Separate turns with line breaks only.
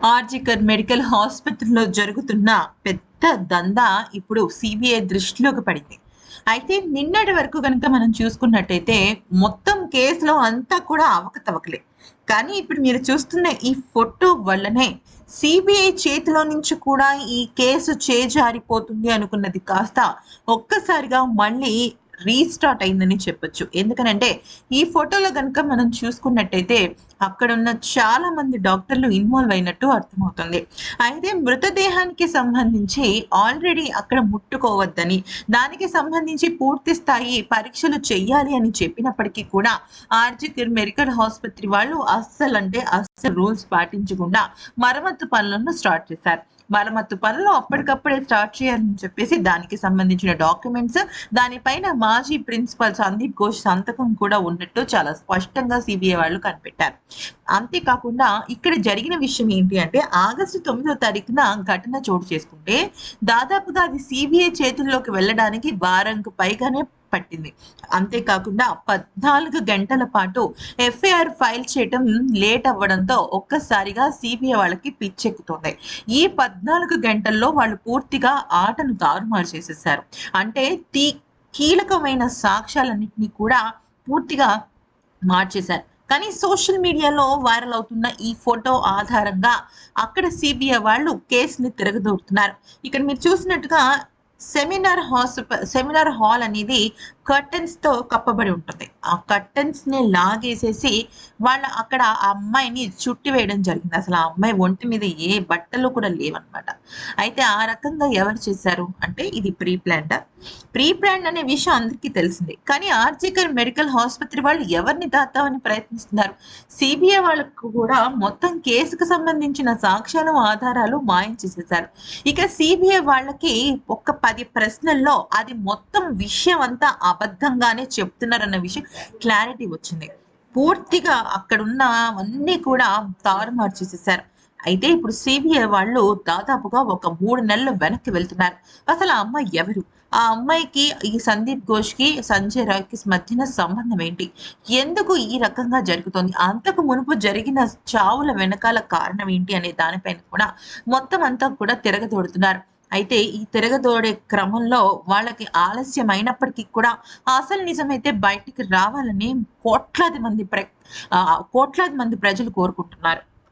RG Kar medical హాస్పిటల్లో జరుగుతున్న పెద్ద దందా ఇప్పుడు సిబిఐ దృష్టిలోకి పడింది. అయితే నిన్నటి వరకు కనుక మనం చూసుకున్నట్టయితే మొత్తం కేసులో అంతా కూడా అవకతవకలే. కానీ ఇప్పుడు మీరు చూస్తున్న ఈ ఫోటో వల్లనే సిబిఐ చేతిలో నుంచి కూడా ఈ కేసు చేజారిపోతుంది అనుకున్నది కాస్త ఒక్కసారిగా మళ్ళీ రీస్టార్ట్ అయిందని చెప్పొచ్చు. ఎందుకనంటే ఈ ఫోటోలో కనుక మనం చూసుకున్నట్టయితే అక్కడ ఉన్న చాలా మంది డాక్టర్లు ఇన్వాల్వ్ అయినట్టు అర్థమవుతుంది. అయితే మృతదేహానికి సంబంధించి ఆల్రెడీ అక్కడ ముట్టుకోవద్దని దానికి సంబంధించి పూర్తి స్థాయి పరీక్షలు చేయాలి అని చెప్పినప్పటికీ కూడా ఆర్జికర్ మెడికల్ ఆసుపత్రి వాళ్ళు అస్సలు అంటే అస్సలు రూల్స్ పాటించకుండా మరమ్మత్తు పనులను స్టార్ట్ చేశారు. మరమ్మత్తు పనులు అప్పటికప్పుడే స్టార్ట్ చేయాలని చెప్పేసి దానికి సంబంధించిన డాక్యుమెంట్స్ దానిపైన మాజీ ప్రిన్సిపల్ సందీప్ ఘోష్ సంతకం కూడా ఉన్నట్టు చాలా స్పష్టంగా సిబిఐ వాళ్ళు కనిపెట్టారు. అంతేకాకుండా ఇక్కడ జరిగిన విషయం ఏంటి అంటే ఆగస్టు తొమ్మిదో తారీఖున ఘటన చోటు చేసుకుంటే దాదాపుగా అది సిబిఐ చేతుల్లోకి వెళ్ళడానికి వారంకు పైగానే పట్టింది. అంతేకాకుండా పద్నాలుగు గంటల పాటు ఎఫ్ఐఆర్ ఫైల్ చేయటం లేట్ అవ్వడంతో ఒక్కసారిగా సిబిఐ వాళ్ళకి పిచ్చెక్కుతుంది ఈ పద్నాలుగు గంటల్లో వాళ్ళు పూర్తిగా ఆటను తారుమారు చేసేసారు అంటే తీ కీలకమైన సాక్ష్యాలన్నింటినీ కూడా పూర్తిగా మార్చేశారు. కానీ సోషల్ మీడియాలో వైరల్ అవుతున్న ఈ ఫోటో ఆధారంగా అక్కడ సిబిఐ వాళ్ళు కేసుని తిరగదోడుతున్నారు ఇక్కడ మీరు చూసినట్టుగా సెమినార్ హాస్ప సెమినార్ హాల్ అనేది కర్టన్స్తో కప్పబడి ఉంటుంది. ఆ కర్టన్స్ని లాగేసేసి వాళ్ళ అక్కడ ఆ అమ్మాయిని చుట్టి వేయడం జరిగింది. అసలు ఆ అమ్మాయి ఒంటి మీద ఏ బట్టలు కూడా లేవన్నమాట. అయితే ఆ రకంగా ఎవరు చేశారు అంటే ఇది ప్రీ ప్లాంట్ ప్రీ ప్లాన్ అనే విషయం అందరికీ తెలిసిందే. కానీ ఆర్జికర్ మెడికల్ ఆసుపత్రి వాళ్ళు ఎవరిని దాతామని ప్రయత్నిస్తున్నారు? సిబిఐ వాళ్ళకు కూడా మొత్తం కేసుకు సంబంధించిన సాక్ష్యాలు ఆధారాలు మాయం చేసేసారు ఇక సిబిఐ వాళ్ళకి ఒక్క పది ప్రశ్నల్లో అది మొత్తం విషయం అంతా అబద్ధంగానే చెప్తున్నారన్న విషయం క్లారిటీ వచ్చింది. పూర్తిగా అక్కడున్న అన్నీ కూడా తారుమారు చేసేసారు అయితే ఇప్పుడు సిబిఐ వాళ్ళు దాదాపుగా ఒక మూడు నెలలు వెనక్కి వెళ్తున్నారు. అసలు ఆ అమ్మాయి ఎవరు? ఆ అమ్మాయికి ఈ సందీప్ ఘోష్కి సంజయ్ రాయ్కి మధ్యన సంబంధం ఏంటి? ఎందుకు ఈ రకంగా జరుగుతోంది? అంతకు మునుపు జరిగిన చావుల వెనకాల కారణం ఏంటి అనే దానిపైన కూడా మొత్తం అంతా కూడా తిరగదోడుతున్నారు. అయితే ఈ తిరగదోడే క్రమంలో వాళ్ళకి ఆలస్యం అయినప్పటికీ కూడా అసలు నిజమైతే బయటికి రావాలని కోట్లాది మంది ప్ర ఆ, కోట్లాది మంది ప్రజలు కోరుకుంటున్నారు.